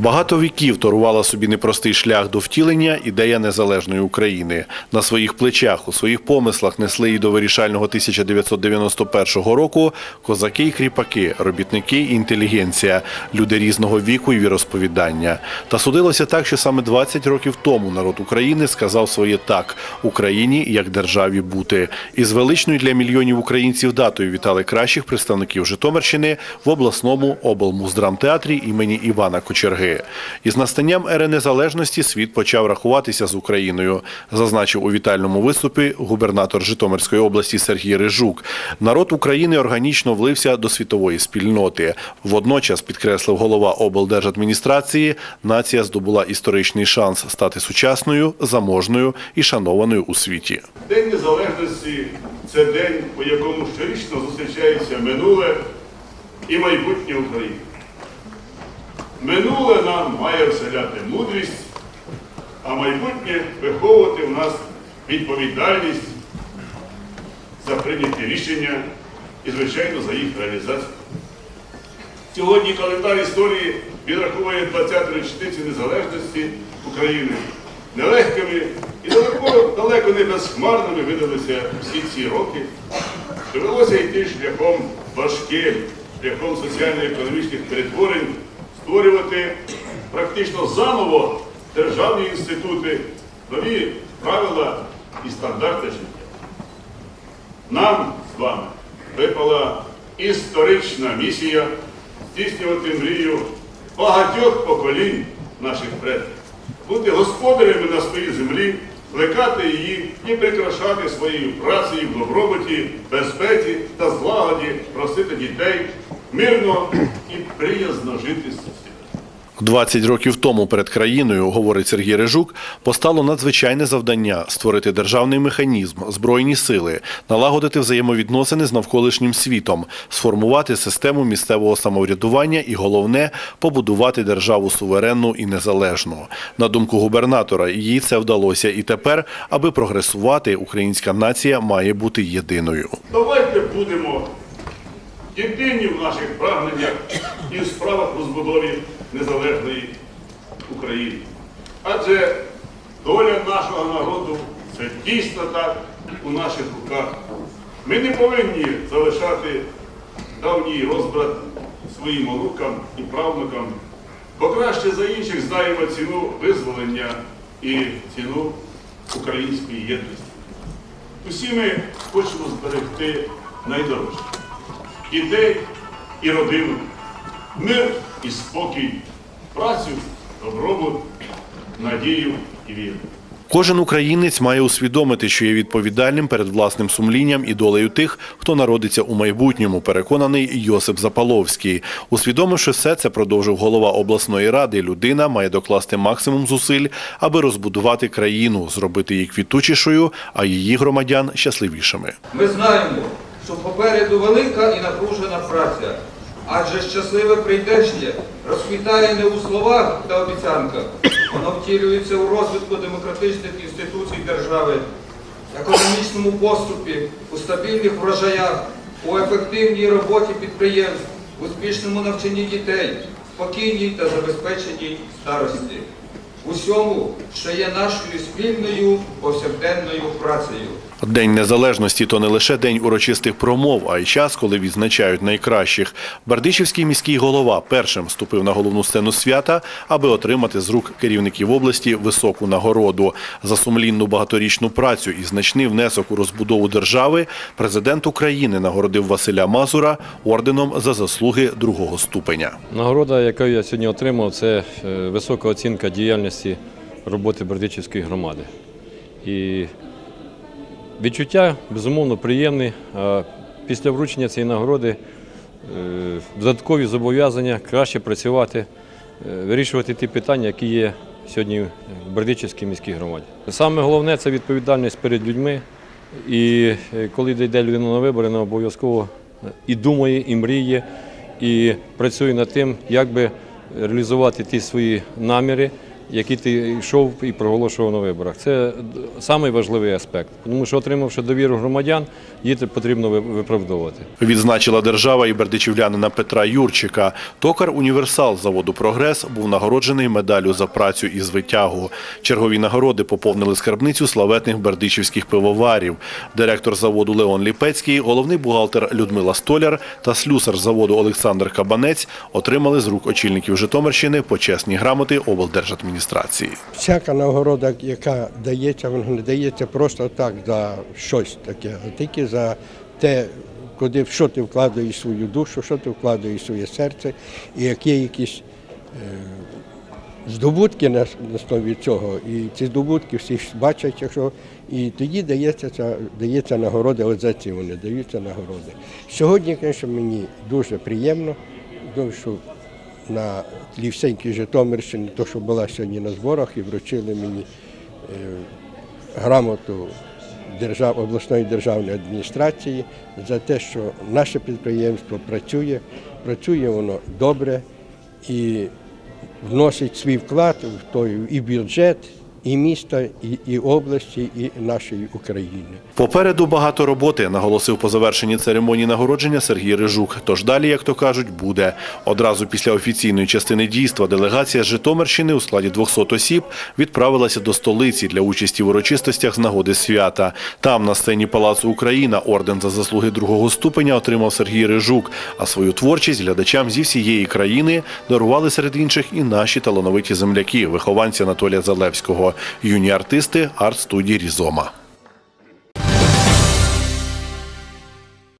Багато віків торувала собі непростий шлях до втілення ідея незалежної України. На своїх плечах, у своїх помислах несли її до вирішального 1991 року козаки і кріпаки, робітники і інтелігенція, люди різного віку і віросповідання. Та судилося так, що саме 20 років тому народ України сказав своє так Україні як державі бути. І з величною для мільйонів українців датою вітали кращих представників Житомирщини в обласному облмуздрамтеатрі імені Івана Кочерги. Із настанням ери незалежності світ почав рахуватися з Україною, зазначив у вітальному виступі губернатор Житомирської області Сергій Рижук. Народ України органічно влився до світової спільноти. Водночас, підкреслив голова облдержадміністрації, нація здобула історичний шанс стати сучасною, заможною і шанованою у світі. День Незалежності це день, у якому щорічно зустрічається минуле і майбутнє України. Минуле нам має вселяти мудрість, а майбутнє виховувати в нас відповідальність за прийняті рішення і, звичайно, за їх реалізацію. Сьогодні календар історії відраховує 20 річниці незалежності України. Нелегкими і далеко, далеко не безхмарними видалися всі ці роки. Довелося йти шляхом важким, шляхом соціально-економічних перетворень, створювати практично заново державні інститути, нові правила і стандарти життя. Нам з вами випала історична місія здійснювати мрію багатьох поколінь наших предків, бути господарями на своїй землі, плекати її і прикрашати своєю працею в добробуті, безпеці та злагоді, просити дітей мирно і приязно жити з. 20 років тому перед країною, говорить Сергій Режук, постало надзвичайне завдання створити державний механізм, збройні сили, налагодити взаємовідносини з навколишнім світом, сформувати систему місцевого самоврядування і головне побудувати державу суверенну і незалежну. На думку губернатора, їй це вдалося і тепер, аби прогресувати, українська нація має бути єдиною. Давайте будемо єдині в наших прагненнях і в справах розбудові незалежної України. Адже доля нашого народу це дійсно так у наших руках. Ми не повинні залишати давній розбрат своїм онукам і правнукам, бо краще за інших знаємо ціну визволення і ціну української єдності. Усі ми хочемо зберегти найдорожче дітей і родину, мир і спокій, працю, добробут, надію і віру. Кожен українець має усвідомити, що є відповідальним перед власним сумлінням і долею тих, хто народиться у майбутньому, переконаний Йосип Запаловський. Усвідомивши все це, продовжив голова обласної ради. Людина має докласти максимум зусиль, аби розбудувати країну, зробити її квітучішою, а її громадян щасливішими. Ми знаємо, що попереду велика і напружена праця, адже щасливе прийдешнє розквітає не у словах та обіцянках, воно втілюється у розвитку демократичних інституцій держави, економічному поступі, у стабільних врожаях, у ефективній роботі підприємств, успішному навчанні дітей, спокійній та забезпеченій старості. Усьому, що є нашою спільною повсякденною працею. День незалежності то не лише день урочистих промов, а й час, коли відзначають найкращих. Бердичівський міський голова першим ступив на головну сцену свята, аби отримати з рук керівників області високу нагороду за сумлінну багаторічну працю і значний внесок у розбудову держави. Президент України нагородив Василя Мазура орденом за заслуги другого ступеня. Нагорода, яку я сьогодні отримав, це е, висока оцінка діяльності роботи Бердичівської громади. І відчуття, безумовно, приємні. Після вручення цієї нагороди е, додаткові зобов'язання краще працювати, е, вирішувати ті питання, які є сьогодні в Бердичівській міській громаді. Саме головне це відповідальність перед людьми. І е, коли йде людина на вибори, вона обов'язково і думає, і мріє, і працює над тим, як би реалізувати ті свої наміри, які ти йшов і проголошував на виборах. Це самий важливий аспект, тому що отримавши довіру громадян, її потрібно виправдовувати. Відзначила держава і бердичівлянина Петра Юрчика. Токар універсал заводу Прогрес був нагороджений медаллю за працю із витягу. Чергові нагороди поповнили скарбницю славетних бердичівських пивоварів. Директор заводу Леон Ліпецький, головний бухгалтер Людмила Столяр та слюсар заводу Олександр Кабанець отримали з рук очільників Житомирщини почесні грамоти облдержадміністрації. Всяка нагорода, яка дається, вона не дається просто так за щось таке, а тільки за те, куди що ти вкладаєш свою душу, що ти вкладаєш своє серце, і які якісь е, здобутки на, основі цього. І ці здобутки всі бачать, якщо і тоді дається ця дається нагорода. От за ці вони даються нагороди. Сьогодні, звісно, мені дуже приємно, що на Лівсенькій Житомирщині, то, що була сьогодні на зборах, і вручили мені е, грамоту держав, обласної державної адміністрації за те, що наше підприємство працює, працює воно добре і вносить свій вклад в той і бюджет, і міста, і, і області, і нашої України. Попереду багато роботи, наголосив по завершенні церемонії нагородження Сергій Рижук. Тож далі, як то кажуть, буде. Одразу після офіційної частини дійства делегація з Житомирщини у складі 200 осіб відправилася до столиці для участі в урочистостях з нагоди свята. Там, на сцені Палацу Україна, орден за заслуги другого ступеня отримав Сергій Рижук, а свою творчість глядачам зі всієї країни дарували серед інших і наші талановиті земляки, вихованці Анатолія Залевського, юні артисти арт-студії Різома.